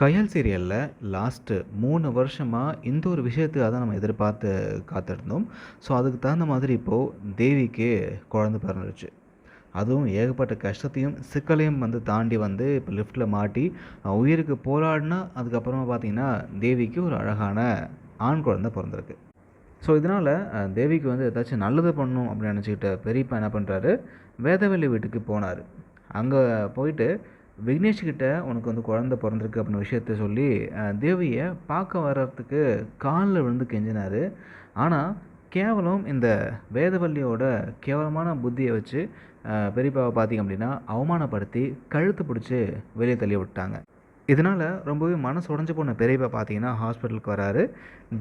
கயல் சீரியலில் லாஸ்ட்டு மூணு வருஷமாக இந்த ஒரு விஷயத்துக்காக தான் நம்ம எதிர்பார்த்து காத்திருந்தோம். ஸோ அதுக்கு தகுந்த மாதிரி இப்போது தேவிக்கு குழந்த பிறந்துருச்சு. அதுவும் ஏகப்பட்ட கஷ்டத்தையும் சிக்கலையும் வந்து தாண்டி வந்து இப்போ லிஃப்ட்டில் மாட்டி உயிருக்கு போராடினா அதுக்கப்புறமா பார்த்தீங்கன்னா தேவிக்கு ஒரு அழகான ஆண் குழந்தை பிறந்திருக்கு. ஸோ இதனால் தேவிக்கு வந்து ஏதாச்சும் நல்லது பண்ணணும் அப்படின்னு நினச்சிக்கிட்ட பெரியப்பா என்ன பண்ணுறாரு வேதவெளி வீட்டுக்கு போனார். அங்கே போயிட்டு விக்னேஷ்கிட்ட உனக்கு வந்து குழந்த பிறந்திருக்கு அப்படின்னு விஷயத்த சொல்லி தேவியை பார்க்க வர்றதுக்கு காலில் விழுந்து கெஞ்சினார். ஆனால் கேவலம் இந்த வேதவல்லியோட கேவலமான புத்தியை வச்சு பெரியப்பாவை பார்த்தீங்க அப்படின்னா அவமானப்படுத்தி கழுத்து பிடிச்சி வெளியே தள்ளி விட்டாங்க. இதனால் ரொம்பவே மனசு உடஞ்சி போன பெரியப்பா பார்த்தீங்கன்னா ஹாஸ்பிட்டலுக்கு வராரு.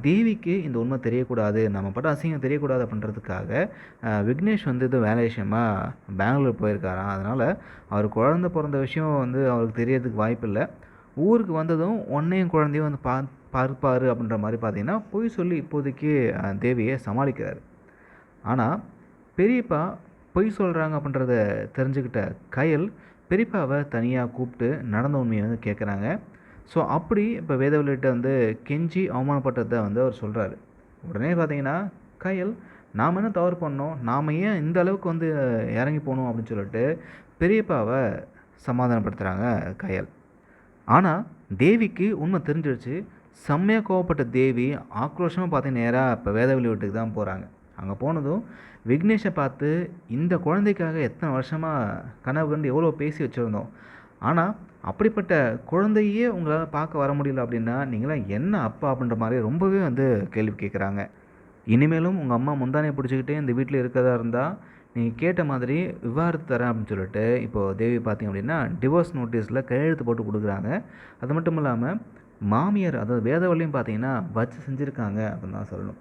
தேவிக்கு இந்த உண்மை தெரியக்கூடாது நம்ம பட்ட அசிங்கம் தெரியக்கூடாது அப்படின்றதுக்காக விக்னேஷ் வந்து இது வேலை விஷயமா பெங்களூர் போயிருக்காராம். அதனால் அவர் குழந்த பிறந்த விஷயம் வந்து அவருக்கு தெரியறதுக்கு வாய்ப்பில்லை ஊருக்கு வந்ததும் ஒன்றையும் குழந்தையும் வந்து பா பார்ப்பார் அப்படின்ற மாதிரி பார்த்தீங்கன்னா பொய் சொல்லி இப்போதைக்கு தேவியை சமாளிக்கிறார். ஆனால் பெரியப்பா பொய் சொல்கிறாங்க அப்படின்றத தெரிஞ்சுக்கிட்ட கயல் பெரியப்பாவை தனியாக கூப்பிட்டு நடந்த உண்மையை வந்து கேட்குறாங்க ஸோ அப்படி இப்போ வேதவழிகிட்ட வந்து கெஞ்சி அவமானப்பட்டதை வந்து அவர் சொல்கிறாரு உடனே பார்த்தீங்கன்னா கயல் நாம் என்ன தவறு பண்ணோம்? நாம் ஏன் இந்த அளவுக்கு வந்து இறங்கி போகணும் அப்படின்னு சொல்லிட்டு பெரியப்பாவை சமாதானப்படுத்துகிறாங்க கயல். ஆனால் தேவிக்கு உண்மை தெரிஞ்சிருச்சு. செம்மையாக கோவப்பட்ட தேவி ஆக்ரோஷமாக பார்த்து நேராக இப்போ வேதவெளி வீட்டுக்கு தான் போகிறாங்க அங்கே போனதும் விக்னேஷை பார்த்து இந்த குழந்தைக்காக எத்தனை வருஷமாக கனவு கண்டு எவ்வளோ பேசி வச்சுருந்தோம். ஆனால் அப்படிப்பட்ட குழந்தையே உங்களால் பார்க்க வர முடியல அப்படின்னா நீங்களாம் என்ன அப்பா அப்படின்ற மாதிரி ரொம்பவே வந்து கேள்வி கேட்குறாங்க இனிமேலும் உங்கள் அம்மா முந்தானையை பிடிச்சிக்கிட்டே இந்த வீட்டில் இருக்கிறதா இருந்தால் நீங்கள் கேட்ட மாதிரி விவாகரத்து தரேன் அப்படின்னு சொல்லிட்டு இப்போது தேவி பார்த்தீங்க அப்படின்னா டிவோர்ஸ் நோட்டீஸில் கையெழுத்து போட்டு கொடுக்குறாங்க. அது மட்டும் இல்லாமல் மாமியார் அதாவது வேதவழியும் பார்த்தீங்கன்னா வச்சு செஞ்சுருக்காங்க அப்படின்னு தான் சொல்லணும்.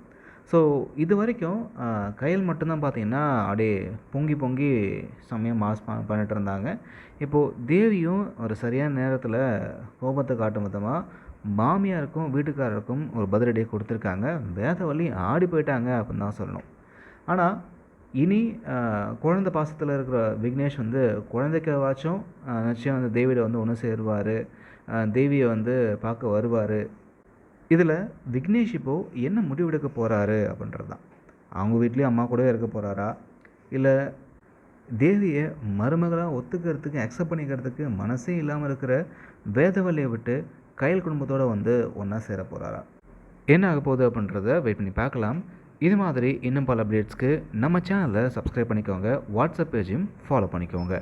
ஸோ இது வரைக்கும் கையில் கையல் மட்டும்தான் பார்த்தீங்கன்னா அப்படியே பொங்கி பொங்கி செம்மையாக மாஸ் பண்ணிட்டு இருந்தாங்க. இப்போது தேவியும் ஒரு சரியான நேரத்தில் கோபத்தை காட்டும் விதமாக மாமியாருக்கும் வீட்டுக்காரருக்கும் ஒரு பதிலடியை கொடுத்துருக்காங்க. வேதவழி ஆடி போயிட்டாங்க அப்படின்னு தான் சொல்லணும். ஆனால் இனி குழந்தை பாசத்தில் இருக்கிற விக்னேஷ் வந்து குழந்தைக்காச்சும் நிச்சயம் வந்து தேவியோட வந்து ஒன்று சேருவார். தேவியை வந்து பார்க்க வருவார். இதில் விக்னேஷ் இப்போது என்ன முடிவெடுக்க போகிறாரு அப்படின்றது தான். அவங்க வீட்லேயும் அம்மா கூடவே இருக்க போகிறாரா இல்லை தேவியை மருமகளாக ஒத்துக்கிறதுக்கு அக்செப்ட் பண்ணிக்கிறதுக்கு மனசே இல்லாமல் இருக்கிற வேதவல்லியை விட்டு கையல் குடும்பத்தோடு வந்து ஒன்றா சேர போகிறாரா என்ன ஆக போகுது அப்படின்றத வெயிட் பண்ணி பார்க்கலாம். இது மாதிரி இன்னும் பல அப்டேட்ஸ்க்கு நம்ம சேனலை சப்ஸ்கிரைப் பண்ணிக்கோங்க. வாட்ஸ்அப் பேஜையும் ஃபாலோ பண்ணிக்கோங்க.